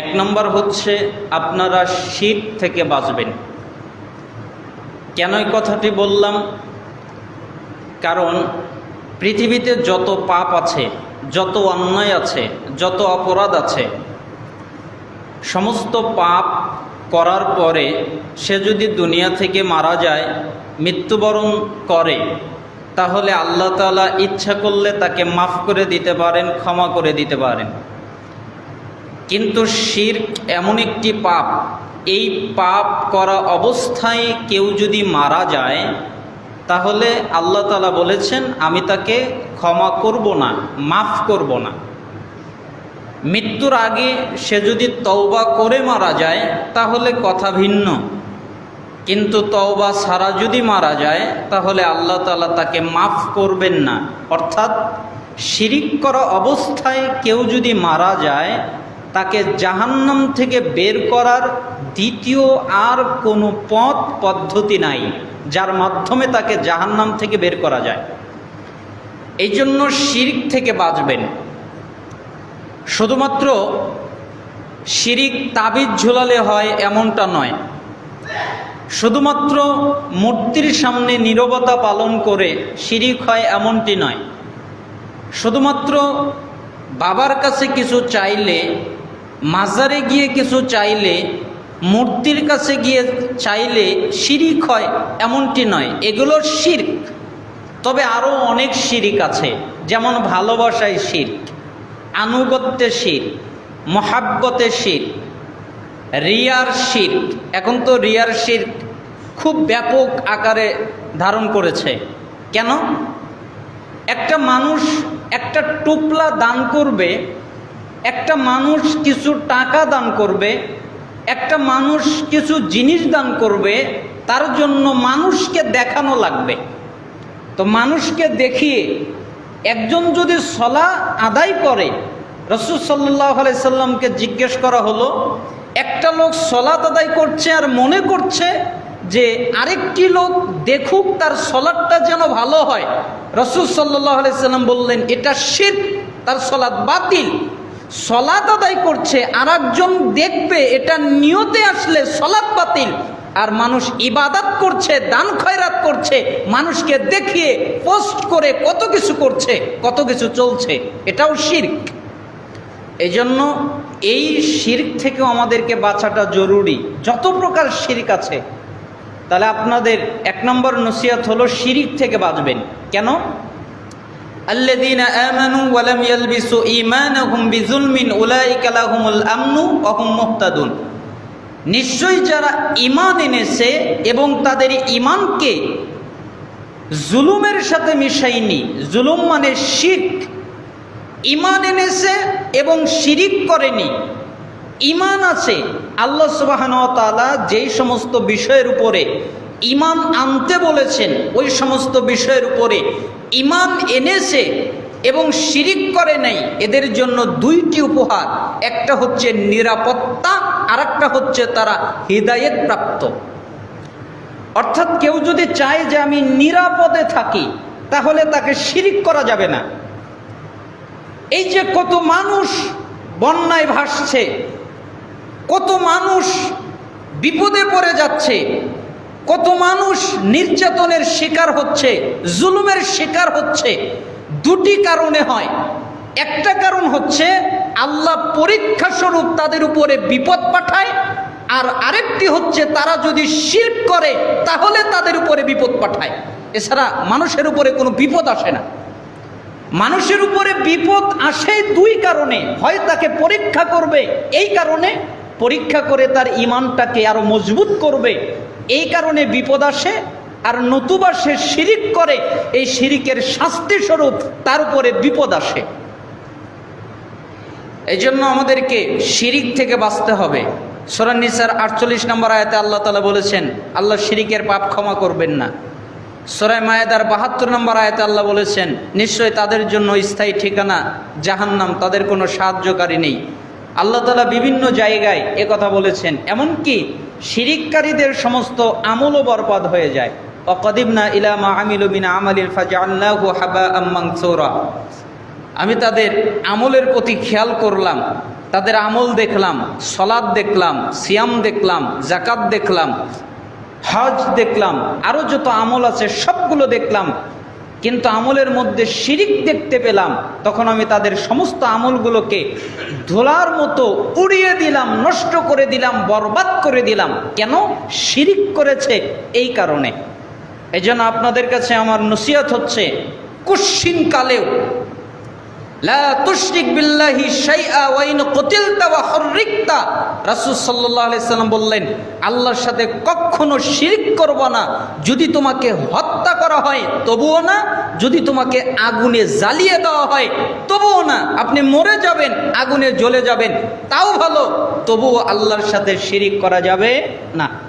এক নম্বর হচ্ছে আপনারা শীত থেকে বাঁচবেন। কেন এই কথাটি বললাম? কারণ পৃথিবীতে যত পাপ আছে, যত অন্যায় আছে, যত অপরাধ আছে, সমস্ত পাপ করার পরে সে যদি দুনিয়া থেকে মারা যায়, মৃত্যুবরণ করে, তাহলে আল্লাহ তাআলা ইচ্ছা করলে তাকে মাফ করে দিতে পারেন, ক্ষমা করে দিতে পারেন। কিন্তু শির এমন একটি পাপ। এই পাপ করা অবস্থায় কেউ যদি মারা যায়, তাহলে আল্লাহ তালা বলেছেন, আমি তাকে ক্ষমা করব না, মাফ করব না। মৃত্যুর আগে সে যদি তওবা করে মারা যায়, তাহলে কথা ভিন্ন। কিন্তু তওবা সারা যদি মারা যায়, তাহলে আল্লাহ তালা তাকে মাফ করবেন না। অর্থাৎ শিরিক করা অবস্থায় কেউ যদি মারা যায় তাকে জাহান্নাম থেকে বের করার দ্বিতীয় আর কোনো পথ, পদ্ধতি নাই, যার মাধ্যমে তাকে জাহান্নাম থেকে বের করা যায়। এই জন্য শিরিক থেকে বাঁচবেন। শুধুমাত্র শিরিক তাবিজ ঝোলালে হয় এমনটা নয়। শুধুমাত্র মূর্তির সামনে নীরবতা পালন করে শিরিক হয় এমনটি নয়। শুধুমাত্র বাবার কাছে কিছু চাইলে মাজারে গিয়ে কিছু চাইলে, মূর্তির কাছে গিয়ে চাইলে শিরিক হয় এমনটি নয়, এগুলোর শির্ক। তবে আরও অনেক শিরিক আছে, যেমন ভালোবাসায় শির আনুগত্যে শির মহাব্বতে শির রিয়ার শির এখন তো রিয়ার শির খুব ব্যাপক আকারে ধারণ করেছে। কেন? একটা মানুষ একটা টুপলা দান করবে একটা মানুষ কিছু টাকা দান করবে, একটা মানুষ কিছু জিনিস দান করবে, তার জন্য মানুষকে দেখানো লাগবে। তো মানুষকে দেখিয়ে একজন যদি সলা আদায় করে, রসুল সাল্লাহ সাল্লামকে জিজ্ঞেস করা হলো, একটা লোক সলাত আদায় করছে আর মনে করছে যে আরেকটি লোক দেখুক তার সলাদটা যেন ভালো হয়। রসুল সাল্লাহ সাল্লাম বললেন, এটা শীত তার সলাদ বাতিল। সলাত আদায় করছে আর একজন দেখবে, এটা নিয়তে আসলে সলাৎ বাতিল। আর মানুষ ইবাদত করছে, দান খয়রাত করছে, মানুষকে দেখিয়ে, পোস্ট করে কত কিছু করছে, কত কিছু চলছে, এটাও শির্ক। এই জন্য এই শির্ক থেকেও আমাদেরকে বাঁচাটা জরুরি। যত প্রকার শির্ক আছে, তাহলে আপনাদের এক নম্বর নসিহত হলো শিরিক থেকে বাঁচবেন। কেন? الذين آمنوا ولم يلبسوا إيمانهم بظلم أولئك لهم الأمن وهم مهتدون নিশ্চয়ই যারা ইমান এনেছে এবং তাদের ইমানকে জুলুমের সাথে মিশাইনি জুলুম মানে শিখ ইমান এনেছে এবং শিরিক করেনি ইমান আছে আল্লাহ সুবাহানতালা যেই সমস্ত বিষয়ের উপরে ইমান আনতে বলেছেন ওই সমস্ত বিষয়ের উপরে ইমান এনেছে এবং শিরিক করে নাই, এদের জন্য দুইটি উপহার। একটা হচ্ছে নিরাপত্তা আর একটা হচ্ছে তারা হৃদায়ত প্রাপ্ত। অর্থাৎ কেউ যদি চায় যে আমি নিরাপদে থাকি, তাহলে তাকে শিরিক করা যাবে না। এই যে কত মানুষ বন্যায় ভাসছে, কত মানুষ বিপদে পড়ে যাচ্ছে কত মানুষ নির্যাতনের শিকার হচ্ছে, জুলুমের শিকার হচ্ছে। দুটি কারণে হয়। একটা কারণ হচ্ছে, আল্লাহ পরীক্ষা স্বরূপ তাদের উপরে বিপদ পাঠায়, আর আরেকটি হচ্ছে তারা যদি শির করে, তাহলে তাদের উপরে বিপদ পাঠায়। এছাড়া মানুষের উপরে কোনো বিপদ আসে না। মানুষের উপরে বিপদ আসে দুই কারণে। হয় তাকে পরীক্ষা করবে, এই কারণে পরীক্ষা করে তার ইমানটাকে আরও মজবুত করবে। এই কারণে বিপদ আসে আর নতুবা সে শিরিক করে, এই শিরিকের শাস্তি স্বরূপ তার উপরে বিপদ আসে। এই জন্য আমাদেরকে শিরিক থেকে বাঁচতে হবে। সোরান নিসার আটচল্লিশ নম্বর আয়াতে আল্লাহ তালা বলেছেন, আল্লাহ শিরিকের পাপ ক্ষমা করবেন না। সোরাই মায়েদার বাহাত্তর নম্বর আয়াতে আল্লাহ বলেছেন, নিশ্চয় তাদের জন্য স্থায়ী ঠিকানা জাহান্নাম, তাদের কোনো সাহায্যকারী নেই। আল্লাহ তালা বিভিন্ন জায়গায় কথা বলেছেন, এমনকি শিরিককারীদের সমস্ত আমলও বরবাদ হয়ে যায়। অকদিবনা ইলামা আমিলুমিনা আমালিল ফাজা আল্লাহ হাবা আম্মাং সৌরা আমি তাদের আমলের প্রতি খেয়াল করলাম, তাদের আমল দেখলাম সলাদ দেখলাম, সিয়াম দেখলাম জাকাত দেখলাম, হজ দেখলাম আরও যত আমল আছে সবগুলো দেখলাম কিন্তু আমলের মধ্যে শিরিক দেখতে পেলাম, তখন আমি তাদের সমস্ত আমলগুলোকে ধোলার মতো উড়িয়ে দিলাম, নষ্ট করে দিলাম, বরবাদ করে দিলাম। কেন? শিরিক করেছে এই কারণে। এই আপনাদের কাছে আমার নসিহত হচ্ছে কুশ্চিন বললেন, আল্লাহর সাথে কখনো শিরক করব না। যদি তোমাকে হত্যা করা হয়, তবুও না। যদি তোমাকে আগুনে জ্বালিয়ে দেওয়া হয়, তবুও না। আপনি মরে যাবেন, আগুনে জ্বলে যাবেন, তাও ভালো। তবুও আল্লাহর সাথে শিরিক করা যাবে না।